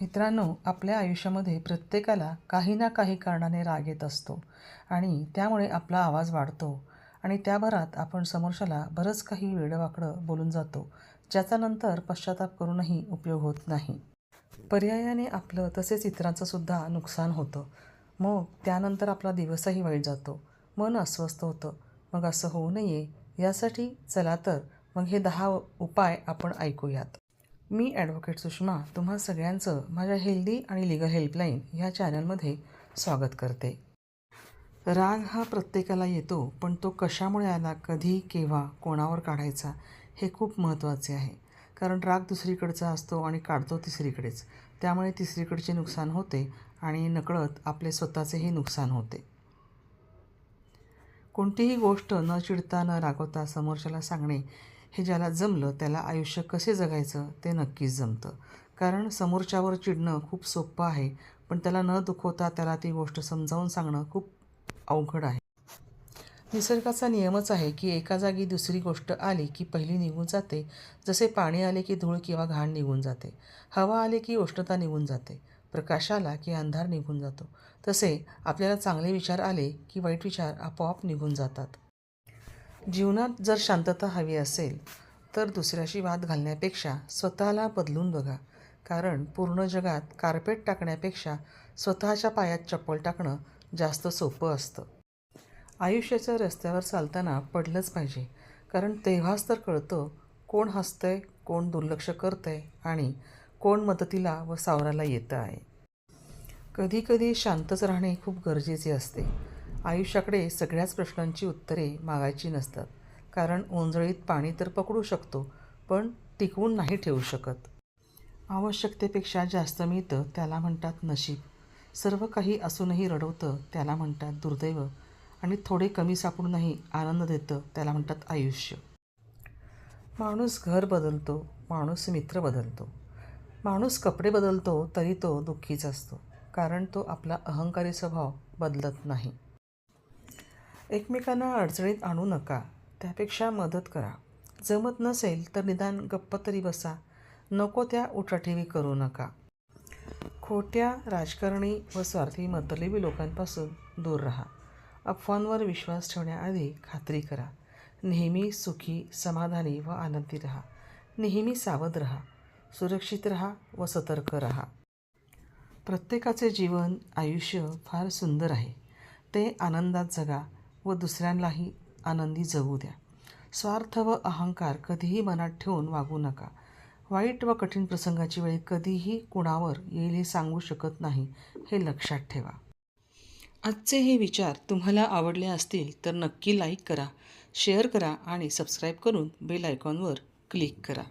मित्रांनो आपल्या आयुष्यामध्ये प्रत्येकाला काही ना काही कारणाने राग येत असतो आणि त्यामुळे आपला आवाज वाढतो आणि त्या भरात आपण समोरच्याला बरंच काही वेडंवाकडं बोलून जातो ज्याचा नंतर पश्चाताप करूनही उपयोग होत नाही. पर्यायाने आपलं तसेच इतरांचं सुद्धा नुकसान होतं. मग त्यानंतर आपला दिवसही वाईट जातो. मन अस्वस्थ होतं. मग असं होऊ नये यासाठी चला तर मग हे दहा उपाय आपण ऐकूयात. मी ॲडव्होकेट सुषमा तुम्हा सगळ्यांचं माझ्या हेल्दी आणि लिगल हेल्पलाईन ह्या चॅनलमध्ये स्वागत करते. राग हा प्रत्येकाला येतो पण तो कशामुळे आला कधी केव्हा कोणावर काढायचा हे खूप महत्त्वाचे आहे. कारण राग दुसरीकडचा असतो आणि काढतो तिसरीकडेच. त्यामुळे तिसरीकडचे नुकसान होते आणि नकळत आपले स्वतःचेही नुकसान होते. कोणतीही गोष्ट न चिडता न रागवता समोरच्याला सांगणे हे ज्याला जमलं त्याला आयुष्य कसे जगायचं ते नक्कीच जमतं. कारण समोरच्यावर चिडणं खूप सोपं आहे पण त्याला न दुखवता त्याला ती गोष्ट समजावून सांगणं खूप अवघड आहे. निसर्गाचा नियमच आहे की एका जागी दुसरी गोष्ट आली की पहिली निघून जाते. जसे पाणी आले की धूळ किंवा घाण निघून जाते. हवा आले की उष्णता निघून जाते. प्रकाश आला की अंधार निघून जातो. तसे आपल्याला चांगले विचार आले की वाईट विचार आपोआप निघून जातात. जीवनात जर शांतता हवी असेल तर दुसऱ्याशी वाद घालण्यापेक्षा स्वतःला बदलून बघा. कारण पूर्ण जगात कार्पेट टाकण्यापेक्षा स्वतःच्या पायात चप्पल टाकणं जास्त सोपं असतं. आयुष्याच्या रस्त्यावर चालताना पडलंच पाहिजे. कारण तेव्हाच तर कळतं कोण हसतंय कोण दुर्लक्ष करतंय आणि कोण मदतीला व सावराला येतं आहे? कधीकधी शांतच राहणे खूप गरजेचे असते. आयुष्याकडे सगळ्याच प्रश्नांची उत्तरे मागायची नसतात. कारण ओंजळीत पाणी तर पकडू शकतो पण टिकवून नाही ठेवू शकत. आवश्यकतेपेक्षा जास्त मिळतं त्याला म्हणतात नशीब. सर्व काही असूनही रडवतं त्याला म्हणतात दुर्दैव. आणि थोडे कमी सापडूनही आनंद देतं त्याला म्हणतात आयुष्य. माणूस घर बदलतो माणूस मित्र बदलतो. माणूस कपडे बदलतो तरी तो दुःखीच असतो कारण तो आपला अहंकारी स्वभाव बदलत नाही. एकमेकांना अडचणीत आणू नका त्यापेक्षा मदत करा. जमत नसेल तर निदान गप्प तरी बसा नको त्या उठाठेवी करू नका. खोट्या राजकारणी व स्वार्थी मतलबी लोकांपासून दूर राहा. अफवांवर विश्वास ठेवण्याआधी खात्री करा. नेहमी सुखी समाधानी व आनंदी राहा. नेहमी सावध राहा. सुरक्षित राहा व सतर्क राहा. प्रत्येकाचे जीवन आयुष्य फार सुंदर आहे. ते आनंदात जगा व दुसऱ्यांनाही आनंदी जगू द्या. स्वार्थ व अहंकार कधीही मनात ठेवून वागू नका. वाईट व कठीण प्रसंगाची वेळ कधीही कुणावर येईल हे सांगू शकत नाही हे लक्षात ठेवा. आजचे हे विचार तुम्हाला आवडले असतील तर नक्की लाईक करा शेअर करा आणि सबस्क्राईब करून बेल आयकॉनवर क्लिक करा.